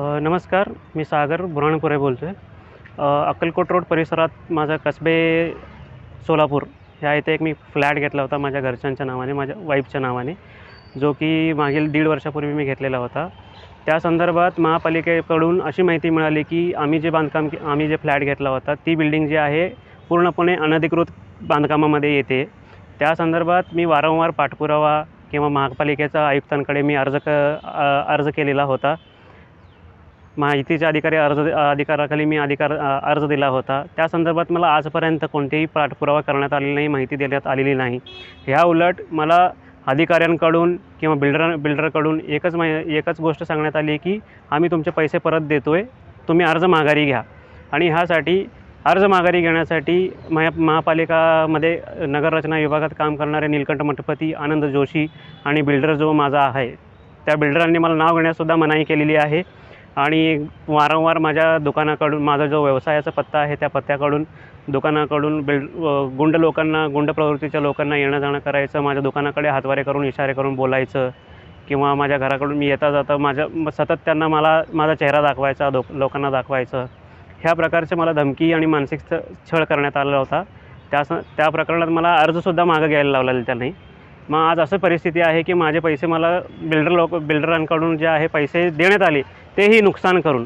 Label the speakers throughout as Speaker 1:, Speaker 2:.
Speaker 1: नमस्कार मी सागर बुराणपुरे बोलतो आहे अक्कलकोट रोड परिसरात माझा कसबे सोलापूर ह्या इथे एक मी फ्लॅट घेतला होता माझ्या घरच्यांच्या नावाने माझ्या वाईफच्या नावाने जो की मागील दीड वर्षापूर्वी मी घेतलेला होता. त्या संदर्भात महापालिकेकडून अशी माहिती मिळाली की आम्ही जे बांधकाम आम्ही जे फ्लॅट घेतला होता ती बिल्डिंग जी आहे पूर्णपणे अनधिकृत बांधकामामध्ये येते. त्या संदर्भात मी वारंवार पाठपुरावा किंवा महापालिकेचा आयुक्तांकडे मी अर्ज क अर्ज केलेला होता. माहितीच्या अधिकारी अर्ज अधिकाराखाली मी अधिकार अर्ज दिला होता. त्या संदर्भात मला आजपर्यंत कोणतेही पाठपुरावा करण्यात आलेला नाही माहिती देण्यात आलेली नाही. ह्या उलट मला अधिकाऱ्यांकडून किंवा बिल्डर बिल्डरकडून एकच माहि एकच गोष्ट सांगण्यात आली की आम्ही तुमचे पैसे परत देतो आहे तुम्ही अर्ज माघारी घ्या. आणि ह्यासाठी अर्ज माघारी घेण्यासाठी महा महापालिकामध्ये नगररचना विभागात काम करणारे नीलकंठ मठपती आनंद जोशी आणि बिल्डर जो माझा आहे त्या बिल्डरांनी मला नाव घेण्यासुद्धा मनाई केलेली आहे. आणि वारंवार माझ्या दुकानाकडून माझा जो व्यवसायाचा पत्ता आहे त्या पत्त्याकडून दुकानाकडून बिल्ड गुंड लोकांना गुंड प्रवृत्तीच्या लोकांना येणं जाणं करायचं माझ्या दुकानाकडे हातवारे करून इशारे करून बोलायचं किंवा माझ्या घराकडून मी येता जाता माझ्या म- सतत त्यांना मला माझा चेहरा दाखवायचा दो लोकांना दाखवायचं. ह्या प्रकारचे मला धमकी आणि मानसिक छ- छळ करण्यात आलेला होता. त्या स त्या प्रकरणात मला अर्जसुद्धा मागं घ्यायला लावलेला त्यांनी. मग आज असं परिस्थिती आहे की माझे पैसे मला बिल्डर लोक बिल्डरांकडून जे आहे पैसे देण्यात आले. तेही नुकसान करून.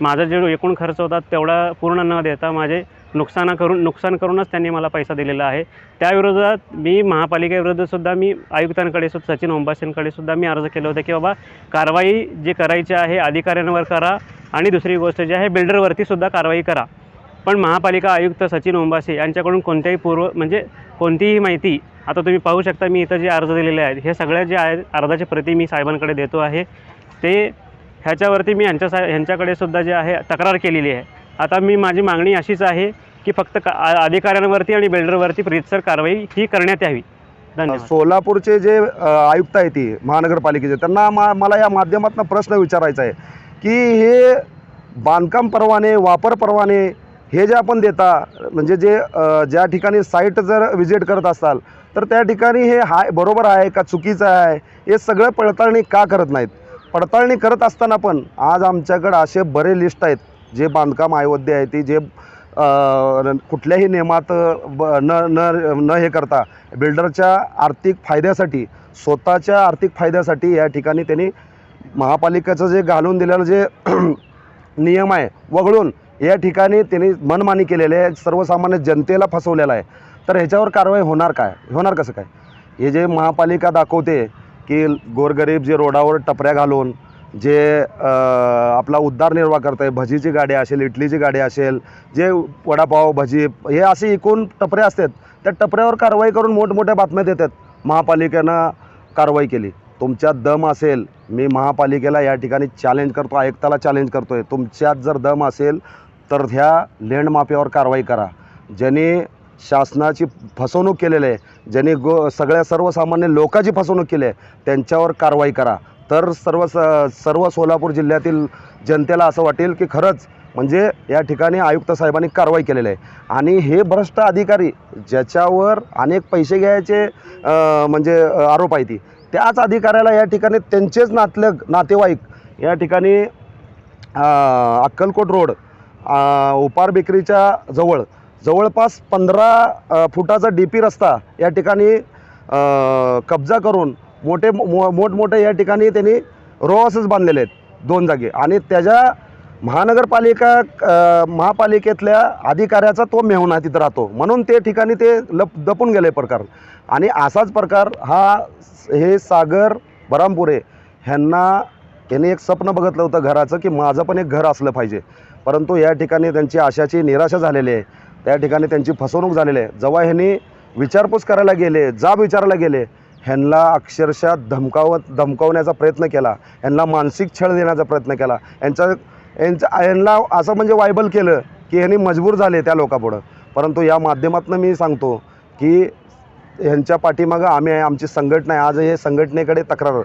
Speaker 1: माझा जो एकूण खर्च होता तेवढा पूर्ण न देता माझे नुकसान करून नुकसान करूनच त्यांनी मला पैसा दिलेला आहे. त्याविरोधात मी महापालिकेविरुद्धसुद्धा मी आयुक्तांकडे सुद्धा सचिन ओंबासेंकडे सुद्धा मी अर्ज केले होते की बाबा कारवाई जी करायची आहे अधिकाऱ्यांवर करा आणि दुसरी गोष्ट जी आहे बिल्डरवरती सुद्धा कारवाई करा. पण महापालिका आयुक्त सचिन ओंबासे यांच्याकडून कोणत्याही पूर्व म्हणजे कोणतीही माहिती आता तुम्ही पाहू शकता मी इथं जे अर्ज दिलेले आहेत हे सगळ्या जे आहेत अर्जाचे प्रति मी साहेबांकडे देतो आहे. ते ह्याच्यावरती मी यांच्या सा ह्यांच्याकडे सुद्धा जे आहे तक्रार केलेली आहे. आता मी माझी मागणी अशीच आहे की फक्त का अधिकाऱ्यांवरती आणि बिल्डरवरती प्रीतसर कारवाई ही करण्यात यावी. धन्यवाद.
Speaker 2: सोलापूरचे जे आयुक्त आहेत ती महानगरपालिकेचे त्यांना मा मला या माध्यमातून प्रश्न विचारायचा आहे की हे बांधकाम परवाने वापर परवाने हे जे आपण देता म्हणजे जे ज्या ठिकाणी साईट जर विजिट करत असाल तर त्या ठिकाणी हे हाय बरोबर आहे का चुकीचं आहे हे सगळं पडताळणी का करत नाहीत? पडताळणी करत असताना पण आज आमच्याकडं असे बरे लिस्ट आहेत. जे बांधकाम अयोध्ये आहे ती जे कुठल्याही नियमात ब न न न हे करता बिल्डरच्या आर्थिक फायद्यासाठी स्वतःच्या आर्थिक फायद्यासाठी या ठिकाणी त्यांनी महापालिकेचं जे घालून दिलेलं जे नियम आहे वगळून या ठिकाणी त्यांनी मनमानी केलेली आहे. सर्वसामान्य जनतेला फसवलेलं आहे. तर ह्याच्यावर कारवाई होणार काय? होणार कसं काय? हे जे महापालिका दाखवते की गोरगरीब जे रोडावर टपऱ्या घालून जे आपला उद्धारनिर्वाह करत आहे भजीची गाडी असेल इडलीची गाडी असेल जे वडापाव भजी हे असे एकूण टपऱ्या असतात. त्या टपऱ्यावर कारवाई करून मोठमोठ्या बातम्या देतात. महापालिकेनं कारवाई केली. तुमच्यात दम असेल मी महापालिकेला या ठिकाणी चॅलेंज करतो आयुक्ताला चॅलेंज करतो आहे तुमच्यात जर दम असेल तर ह्या लँड माफियावर कारवाई करा. ज्यांनी शासनाची फसवणूक केलेली आहे. ज्यांनी गो सगळ्या सर्वसामान्य लोकांची फसवणूक केली आहे त्यांच्यावर कारवाई करा. तर सर्व स सर्व सोलापूर जिल्ह्यातील जनतेला असं वाटेल की खरंच म्हणजे या ठिकाणी आयुक्त साहेबांनी कारवाई केलेली आहे. आणि हे भ्रष्ट अधिकारी ज्याच्यावर अनेक पैसे घ्यायचे म्हणजे आरोप आहे ती त्याच अधिकाऱ्याला या ठिकाणी त्यांचेच नातलग नातेवाईक या ठिकाणी अक्कलकोट रोड उपार बेकरीच्या जवळ जवळपास पंधरा फुटाचा डी पी रस्ता या ठिकाणी कब्जा करून मोठे मो मोठमोठे या ठिकाणी त्यांनी रो बांधलेले आहेत दोन जागे. आणि त्याच्या महानगरपालिका महापालिकेतल्या अधिकाऱ्याचा तो मेहुणा तिथं राहतो. म्हणून ते ठिकाणी ते लप दपून गेले प्रकार. आणि असाच प्रकार हा हे सागर बरामपुरे ह्यांना त्यांनी एक स्वप्न बघितलं होतं घराचं की माझं पण एक घर असलं पाहिजे. परंतु या ठिकाणी त्यांची आशाची निराशा झालेली आहे. त्या ठिकाणी त्यांची फसवणूक झालेली आहे. जेव्हा ह्यांनी विचारपूस करायला गेले जाब विचारायला गेले ह्यांना अक्षरशः धमकावत धमकावण्याचा प्रयत्न केला. ह्यांना मानसिक छळ देण्याचा प्रयत्न केला. यांचा यांच्या ह्यांना असं म्हणजे वायबल केलं की ह्यांनी मजबूर झाले त्या लोकापुढं. परंतु या माध्यमातून मी सांगतो की ह्यांच्या पाठीमागं आम्ही आहे आमची संघटना आहे. आज हे संघटनेकडे तक्रार